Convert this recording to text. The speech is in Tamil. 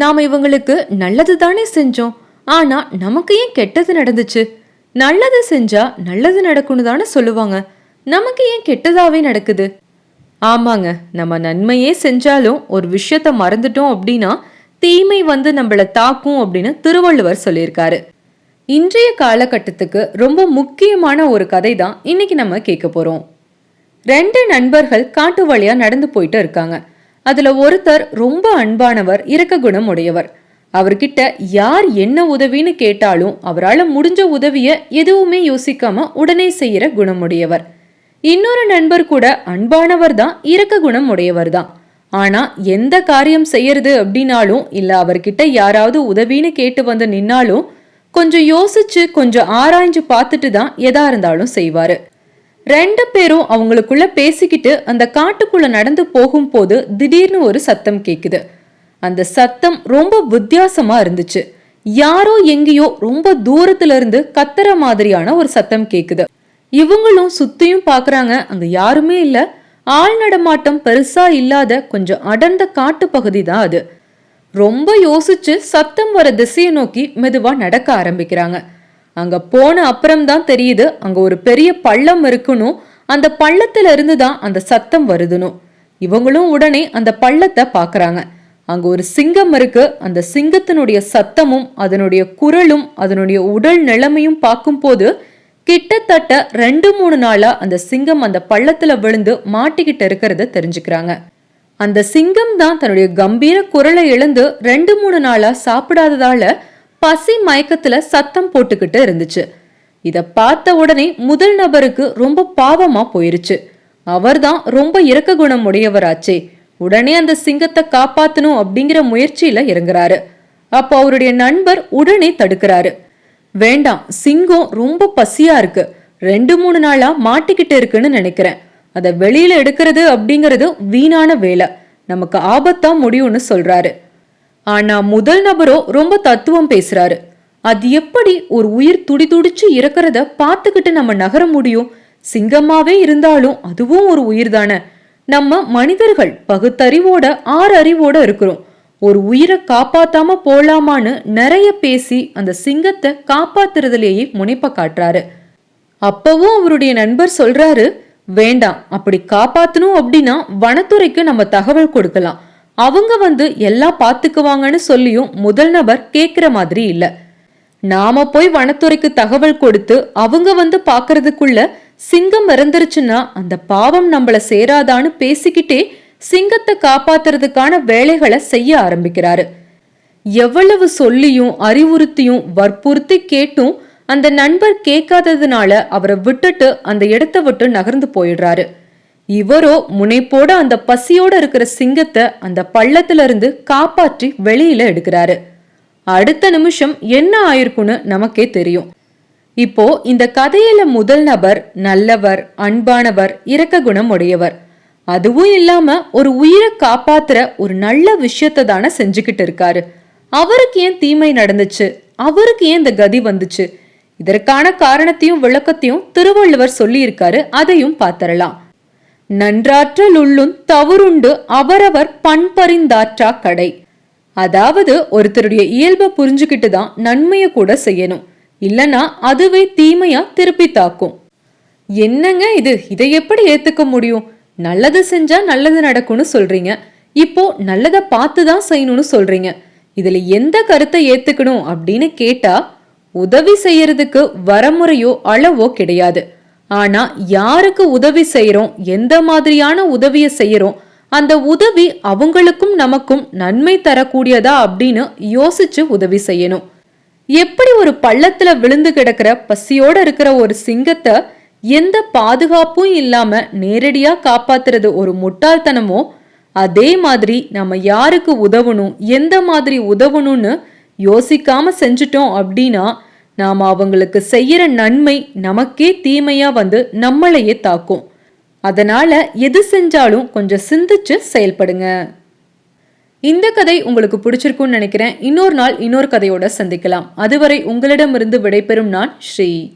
நாம இவங்களுக்கு நல்லது தானே செஞ்சோம். ஆனா நமக்கு ஏன் கெட்டது நடந்துச்சு? நல்லது செஞ்சா நல்லது நடக்கும்னு தானே சொல்லுவாங்க. நமக்கு ஏன் கெட்டதாவே நடக்குது? ஆமாங்க நம்ம நன்மையே செஞ்சாலும் ஒரு விஷயத்த மறந்துட்டோம் அப்படின்னா தீமை வந்து நம்மளை தாக்கும் அப்படின்னு திருவள்ளுவர் சொல்லியிருக்காரு. இன்றைய காலகட்டத்துக்கு ரொம்ப முக்கியமான ஒரு கதை தான் இன்னைக்கு நம்ம கேட்க போறோம். ரெண்டு நண்பர்கள் காட்டு வழியா நடந்து போயிட்டு இருக்காங்க. அதுல ஒருத்தர் ரொம்ப அன்பானவர் இரக்க குணம் உடையவர். அவர்கிட்ட யார் என்ன உதவின்னு கேட்டாலும் அவரால் முடிஞ்ச உதவிய எதுவுமே யோசிக்காம உடனே செய்யற குணமுடையவர் இன்னொரு நண்பர் கூட அன்பானவர் தான் இரக்க குணம் உடையவர் தான். ஆனா எந்த காரியம் செய்யறது அப்படின்னாலும் இல்ல அவர்கிட்ட யாராவது உதவின்னு கேட்டு வந்து நின்னாலும் கொஞ்சம் யோசிச்சு கொஞ்சம் ஆராய்ஞ்சு பார்த்துட்டு தான் எதா இருந்தாலும் செய்வாரு. ரெண்டு பேரும் அவங்களுக்குள்ள பேசிக்கிட்டு அந்த காட்டுக்குள்ள நடந்து போகும்போது திடீர்னு ஒரு சத்தம் கேக்குது. அந்த சத்தம் ரொம்ப வித்தியாசமா இருந்துச்சு. யாரோ எங்கேயோ ரொம்ப தூரத்துல இருந்து கத்துற மாதிரியான ஒரு சத்தம் கேக்குது. இவங்களும் சுத்தியும் பாக்குறாங்க அங்க யாருமே இல்ல. ஆள் நடமாட்டம் பெருசா இல்லாத கொஞ்சம் அடர்ந்த காட்டு பகுதி தான் அது. ரொம்ப யோசிச்சு சத்தம் வர திசையை நோக்கி மெதுவா நடக்க ஆரம்பிக்கிறாங்க. அங்க போன அப்புறம் தான் தெரியுது அங்க ஒரு பெரிய பள்ளம் இருக்கணும். அந்த பள்ளத்துல இருந்து தான் அந்த சத்தம் வருதுனும் இவங்களும் உடனே அந்த பள்ளத்தை பாக்குறாங்க. அங்க ஒரு சிங்கம் இருக்கு அந்த சிங்கத்தினுடைய சத்தமும் அதனுடைய குரலும் அதனுடைய உடல் நிலைமையும் பார்க்கும்போது கிட்டத்தட்ட ரெண்டு மூணு நாளா அந்த சிங்கம் அந்த பள்ளத்துல விழுந்து மாட்டிக்கிட்டு இருக்கிறத தெரிஞ்சுக்கிறாங்க. அந்த சிங்கம் தான் தன்னுடைய கம்பீர குரலை இழந்து ரெண்டு மூணு நாளா சாப்பிடாததால பசி மயக்கத்துல சத்தம் போட்டுக்கிட்டு இருந்துச்சு. இத பார்த்த உடனே முதல் நபருக்கு ரொம்ப பாவமா போயிருச்சு. அவர்தான் ரொம்ப இறக்க குணம் உடையவராச்சே. உடனே அந்த சிங்கத்தை காப்பாத்தணும் அப்படிங்கிற முயற்சியில இறங்குறாரு. அப்போ அவருடைய நண்பர் உடனே தடுக்கிறாரு. வேண்டாம் சிங்கம் ரொம்ப பசியா இருக்கு. ரெண்டு மூணு நாளா மாட்டிக்கிட்டு இருக்குன்னு நினைக்கிறேன். அதை வெளியில எடுக்கிறது அப்படிங்கிறது வீணான வேலை. நமக்கு ஆபத்தா முடியும்னு சொல்றாரு. ஆனா முதல் நபரோ ரொம்ப தத்துவம் பேசுறாரு. அது எப்படி ஒரு உயிர் துடி துடிச்சு இறக்குறத பார்த்துக்கிட்டு நம்ம நகர முடியும்? சிங்கமாவே இருந்தாலும் அதுவும் ஒரு உயிர் தானே நம்ம மனிதர்கள் பகுத்தறிவோட ஆறு அறிவோட இருக்கிறோம். ஒரு உயிரை காப்பாத்தாம போலாமான்னு நிறைய பேசி அந்த சிங்கத்தை காப்பாத்துறதுலேயே முனைப்ப காட்டுறாரு. அப்பவும் அவருடைய நண்பர் சொல்றாரு வேண்டாம் அப்படி காப்பாத்தணும் அப்படின்னா வனத்துறைக்கு நம்ம தகவல் கொடுக்கலாம். அவங்க வந்து எல்லாம் பார்த்துக்குவாங்கன்னு சொல்லியும் முதல் நபர் கேட்குற மாதிரி இல்லை. நாம போய் வனத்துறைக்கு தகவல் கொடுத்து அவங்க வந்து பார்க்கறதுக்குள்ள சிங்கம் இறந்துருச்சுன்னா அந்த பாவம் நம்மள சேராதான்னு பேசிக்கிட்டே சிங்கத்தை காப்பாத்துறதுக்கான வேலைகளை செய்ய ஆரம்பிக்கிறாரு. எவ்வளவு சொல்லியும் அறிவுறுத்தியும் வற்புறுத்தி கேட்டும் அந்த நண்பர் கேட்காததுனால அவரை விட்டுட்டு அந்த இடத்த விட்டு நகர்ந்து போயிடுறாரு. இவரோ முனைப்போட அந்த பசியோட இருக்கிற சிங்கத்தை அந்த பள்ளத்துல இருந்து காப்பாற்றி வெளியில எடுக்கிறாரு. அடுத்த நிமிஷம் என்ன ஆயிருக்குன்னு நமக்கே தெரியும். இப்போ இந்த கதையில முதல் நபர் நல்லவர் அன்பானவர் இரக்க குணம் உடையவர். அதுவும் இல்லாம ஒரு உயிரை காப்பாத்துற ஒரு நல்ல விஷயத்தை தானே செஞ்சுக்கிட்டு இருக்காரு. அவருக்கு ஏன் தீமை நடந்துச்சு? அவருக்கு ஏன் இந்த கதி வந்துச்சு? இதற்கான காரணத்தையும் விளக்கத்தையும் திருவள்ளுவர் சொல்லியிருக்காரு. அதையும் பார்த்தரலாம் நன்றாற்றல் உள்ளும் தவறுண்டு அவரவர் பண்பறிந்தாற்றா கடை. அதாவது ஒருத்தருடைய இயல்பை புரிஞ்சுக்கிட்டு தான் நன்மையை கூட செய்யணும். இல்லனா அதுவே தீமையா திருப்பி தாக்கும். என்னங்க இது? இதை எப்படி ஏத்துக்க முடியும்? நல்லது செஞ்சா நல்லது நடக்கும்னு சொல்றீங்க. இப்போ நல்லதை பார்த்து தான் செய்யணும்னு சொல்றீங்க. இதுல எந்த கருத்தை ஏத்துக்கணும் அப்படின்னு கேட்டா உதவி செய்யறதுக்கு வரமுறையோ அளவோ கிடையாது. ஆனா யாருக்கு உதவி செய்யறோம் எந்த மாதிரியான உதவியை செய்யறோம் அந்த உதவி அவங்களுக்கும் நமக்கும் நன்மை தரக்கூடியதா அப்படின்னு யோசிச்சு உதவி செய்யணும். எப்படி ஒரு பள்ளத்துல விழுந்து கிடக்கிற பசியோட இருக்கிற ஒரு சிங்கத்தை எந்த பாதுகாப்பும் இல்லாம நேரடியா காப்பாத்துறது ஒரு முட்டாள்தனமோ அதே மாதிரி நம்ம யாருக்கு உதவணும்? எந்த மாதிரி உதவணும்னு யோசிக்காம செஞ்சுட்டோம் அப்படின்னா நாம் அவங்களுக்கு செய்யற நன்மை நமக்கே தீமையா வந்து நம்மளையே தாக்கும். அதனால எது செஞ்சாலும் கொஞ்சம் சிந்திச்சு செயல்படுங்க. இந்த கதை உங்களுக்கு பிடிச்சிருக்கும்னு நினைக்கிறேன். இன்னொரு நாள் இன்னொரு கதையோட சந்திக்கலாம். அதுவரை உங்களிடமிருந்து விடைபெறும் நான் ஸ்ரீ